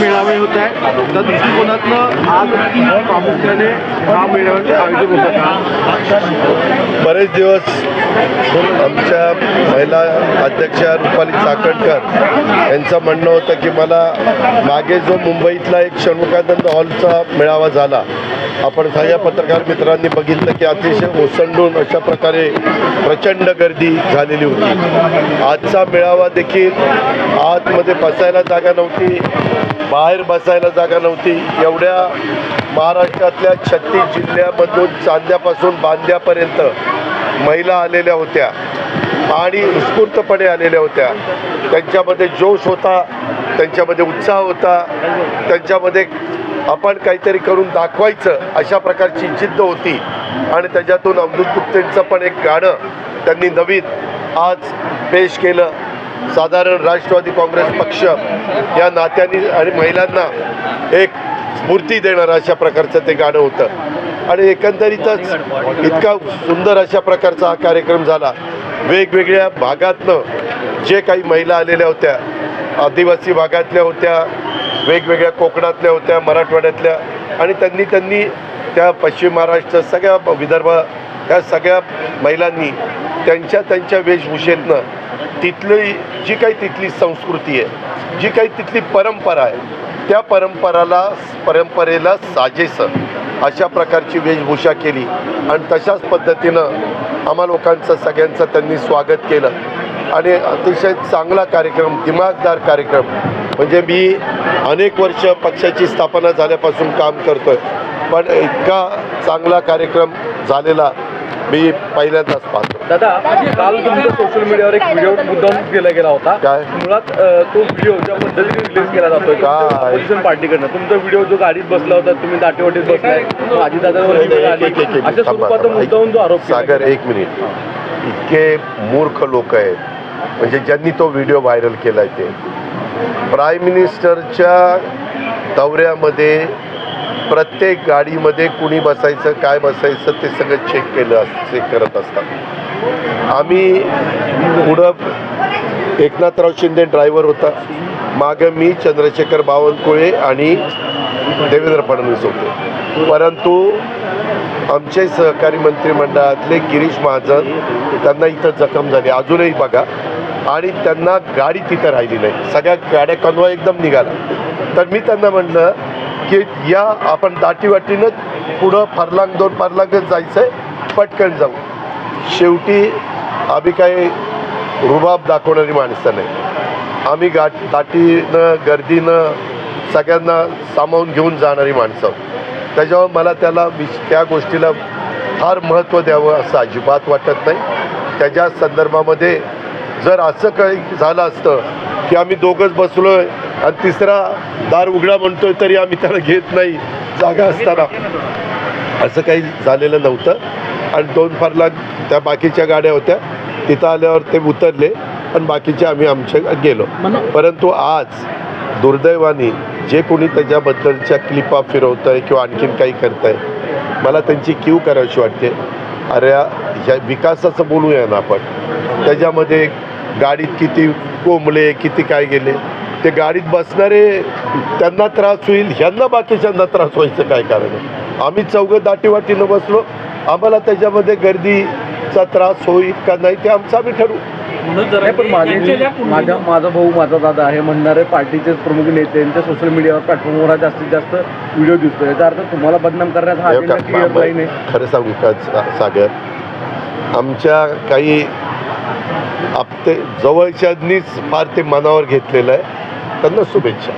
मेळावे होत आहेत. त्या दृष्टिकोनातनं आज प्रामुख्याने हा मेळाव्याचे आयोजन होतं बरेच दिवस आमच्या महिला अध्यक्षा रुपाली चाकणकर यांचं म्हणणं होतं की मला मागे जो मुंबईतला एक षण्मुखानंद हॉलचा मेळावा झाला आपण सगळ्या पत्रकार मित्रांनी बघितलं की अतिशय ओसंडून अशा प्रकारे प्रचंड गर्दी झालेली होती. आजचा मेळावा देखील आतमध्ये बसायला जागा नव्हती बाहेर बसायला जागा नव्हती. एवढ्या महाराष्ट्रातल्या छत्तीस जिल्ह्यामधून चांद्यापासून बांद्यापर्यंत महिला आलेल्या होत्या आणि उत्स्फूर्तपणे आलेल्या होत्या. त्यांच्यामध्ये जोश होता त्यांच्यामध्ये उत्साह होता त्यांच्यामध्ये आपण काहीतरी करून दाखवायचं अशा प्रकारची जिद्द होती. आणि त्याच्यातून अब्दुल गुप्तेंचं पण एक गाणं त्यांनी नवीन आज पेश केलं. साधारण राष्ट्रवादी काँग्रेस पक्ष या नात्यांनी आणि महिलांना एक स्फूर्ती देणारं अशा प्रकारचं ते गाणं होतं. आणि एकंदरीतच इतका सुंदर अशा प्रकारचा हा कार्यक्रम झाला. वेगवेगळ्या भागातनं जे काही महिला आलेल्या होत्या आदिवासी भागातल्या होत्या वेगवेगळ्या कोकणातल्या होत्या मराठवाड्यातल्या. आणि त्यांनी त्यांनी त्या पश्चिम महाराष्ट्र सगळ्या विदर्भ या सगळ्या महिलांनी त्यांच्या त्यांच्या वेशभूषेतनं तिथली जी काही तिथली संस्कृती आहे जी काही तिथली परंपरा आहे त्या परंपराला परंपरेला साजेसं अशा प्रकारची वेशभूषा केली. आणि तशाच पद्धतीनं आम्हा लोकांचं सगळ्यांचं त्यांनी स्वागत केलं. आणि अतिशय चांगला कार्यक्रम दिमागदार कार्यक्रम म्हणजे मी अनेक वर्ष पक्षाची स्थापना झाल्यापासून काम करतोय पण इतका चांगला कार्यक्रम झालेला मी पहिल्यांदाच पाहतो दादा काल तुमच्या सोशल मीडियावर एक व्हिडिओ मुद्दाम केला गेला होता काय? मुळात तो व्हिडिओ ज्या पद्धतीने रिलीज केला जातोय काय? ऑपोजिशन पार्टीकडनं तुमचा व्हिडिओ जो गाडीत बसला होता तुम्ही दाटेवाटीत बसलाय आजी दादावर अशा स्वरूपाचा थांबा. मुद्दाहून जो आरोप सागर. एक मिनिट इतके मूर्ख लोक आहेत म्हणजे ज्यांनी तो व्हिडिओ व्हायरल केला आहे ते. प्राईम मिनिस्टरच्या दौऱ्यामध्ये प्रत्येक गाडीमध्ये कुणी बसायचं काय बसायचं ते सगळं चेक केलं अस- चेक करत असतात. आम्ही पुढं एकनाथराव शिंदे ड्रायव्हर होता. मागं मी चंद्रशेखर बावनकुळे आणि देवेंद्र फडणवीस होते. परंतु आमचे सहकारी मंत्रिमंडळातले गिरीश महाजन त्यांना इथं जखम झाली. अजूनही बघा. आणि त्यांना गाडी तिथं राहिली नाही. सगळ्या गाड्या कन्वा एकदम निघाला तर मी त्यांना म्हटलं की या आपण दाटीवाटीनं पुढं फरलांग दोन फरलांगच जायचं आहे पटकन जाऊ. शेवटी आम्ही काही रुबाब दाखवणारी माणसं नाही. आम्ही गाठ दाटीनं गर्दीनं सगळ्यांना सामावून घेऊन जाणारी माणसं. आहोत. त्याच्यावर मला त्याला विश त्या गोष्टीला फार महत्त्व द्यावं असं अजिबात वाटत नाही. त्याच्या संदर्भामध्ये जर असं काही झालं असतं की आम्ही दोघंच बसलो आहे आणि तिसरा दार उघडा म्हणतोय तरी आम्ही त्याला घेत नाही जागा असताना. असं काही झालेलं नव्हतं. आणि दोन फारला त्या बाकीच्या गाड्या होत्या. तिथं आल्यावर ते उतरले आणि बाकीचे आम्ही आमच्या गेलो. परंतु आज दुर्दैवाने जे कोणी त्याच्याबद्दलच्या क्लिपा फिरवत आहे किंवा आणखीन काही करत आहे मला त्यांची क्यू करावीशी वाटते. अरे ह्या विकासाचं बोलूया ना आपण. त्याच्यामध्ये गाडीत किती कोंबले किती काय गेले ते गाडीत बसणारे त्यांना त्रास होईल ह्यांना बाकीच्यांना त्रास व्हायचं काय कारण आहे? आम्ही चौघं दाटीवाटीनं बसलो आम्हाला त्याच्यामध्ये गर्दीचा त्रास होईल का नाही ते आमचं आम्ही ठरवू. नाही, पण माझे माझा माझा भाऊ माझा दादा हे म्हणणारे पार्टीचे प्रमुख नेते यांच्या सोशल मीडियावर प्लॅटफॉर्मवर जास्तीत जास्त व्हिडिओ दिसतो याचा अर्थ तुम्हाला बदनाम करण्याचा हा हे अजेंडा क्लिअर आहे खरं सांगू का सा- सागर? आमच्या काही आपते जवळच्यांनीच फार ते मनावर घेतलेलं आहे. त्यांना शुभेच्छा.